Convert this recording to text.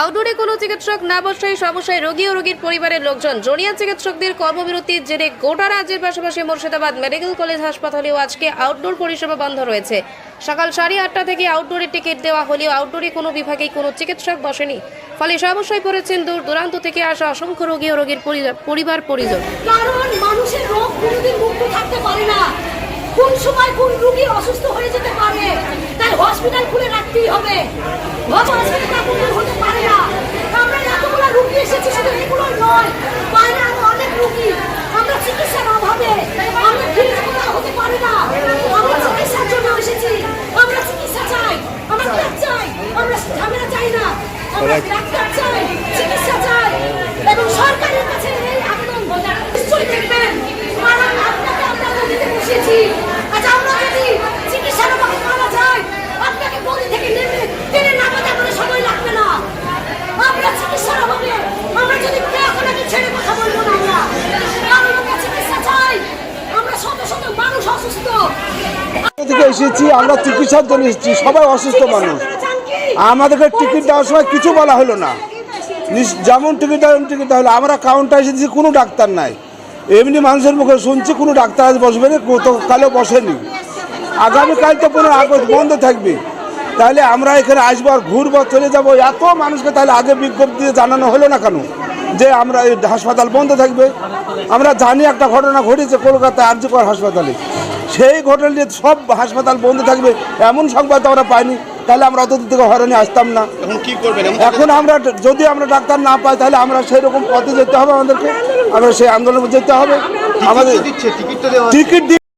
আউটডোরে কোনো চিকিৎসক না বসায় সমস্যায় রোগী ও রোগীর পরিবারের লোকজন জনিয়া চিকিৎসকদের কর্মবিরতির জেরে গোটা রাজ্যের পাশাপাশি মুর্শিদাবাদ মেডিকেল কলেজ হাসপাতালেও আজকে আউটডোর পরিষেবা বন্ধ রয়েছে। সকাল সাড়ে আটটা থেকে আউটডোরে টিকিট দেওয়া হলেও আউটডোরে কোনো বিভাগেই কোনো চিকিৎসক বসেনি। ফলে সমস্যায় পড়েছেন দূর দূরান্ত থেকে আসা অসংখ্য রোগী ও রোগীর পরিবার, পরিজন। কোন সময় কোন রোগী অসুস্থ হয়ে যেতে পারে? তাই হসপিটাল খুলে রাখতেই হবে। হসপিটাল না খুলে হতে পারে না আমরা এতগুলো রোগী এসেছি শুধু এগুলো নয় বাইরে আরও অনেক রোগী আমরা চিকিৎসার অভাবে আমরা ফিরে করা হতে পারে না আমরা চিকিৎসার জন্য এসেছি আমরা চিকিৎসা চাই আমরা ডাক্তার চাই আমরা ঝামেলা চাই না আমরা ডাক্তার চাই চিকিৎসা চাই এবং সরকারের কাছে এই আবেদন নিশ্চয়ই দেখবেন। কারণ আপনাকে আমরা নদীতে বসিয়েছি। আমরা যদি চিকিৎসার অভাবে মারা যাই আপনাকে নদী থেকে নেমে টেনে নামাতে আমাদের সময় লাগবে না। আমরা চিকিৎসার অভাবে আমরা যদি আপনাকে ছেড়ে কথা বলব না আমরা। কারণ আমরা চিকিৎসা চাই। আমরা শত শত মানুষ অসুস্থ। এসেছি আমরা চিকিৎসার জন্য এসেছি সবাই অসুস্থ মানুষ। আমাদেরকে টিকিট দেওয়ার সময় কিছু বলা হলো না। যেমন টিকিট দেওয়া টিকিট হলো। আমরা কাউন্টার এসেছি কোনো ডাক্তার নাই। এমনি মানুষের মুখে শুনছি কোনো ডাক্তার আজ বসবে না গতকালও বসেনি। আগামীকাল তো পনেরো আগস্ট বন্ধ থাকবে। তাহলে আমরা এখানে আসব আর ঘুরবো, চলে যাব। এত মানুষকে তাহলে আগে বিজ্ঞপ্তি দিয়ে জানানো হলো না কেন? যে আমরা এই হাসপাতাল বন্ধ থাকবে। আমরা জানি একটা ঘটনা ঘটেছে কলকাতায় আরজিকর হাসপাতালে। সেই ঘটনা সব হাসপাতাল বন্ধ থাকবে। এমন সংবাদ আমরা পাইনি। তাহলে আমরা অত থেকে হয়রানি আসতাম না। এখন কি করবেন? এখন আমরা যদি আমরা ডাক্তার না পাই তাহলে আমরা সেই রকম পথে যেতে হবে আমাদেরকে। আমরা সেই আন্দোলনে যেতে হবে। আমাদের টিকিট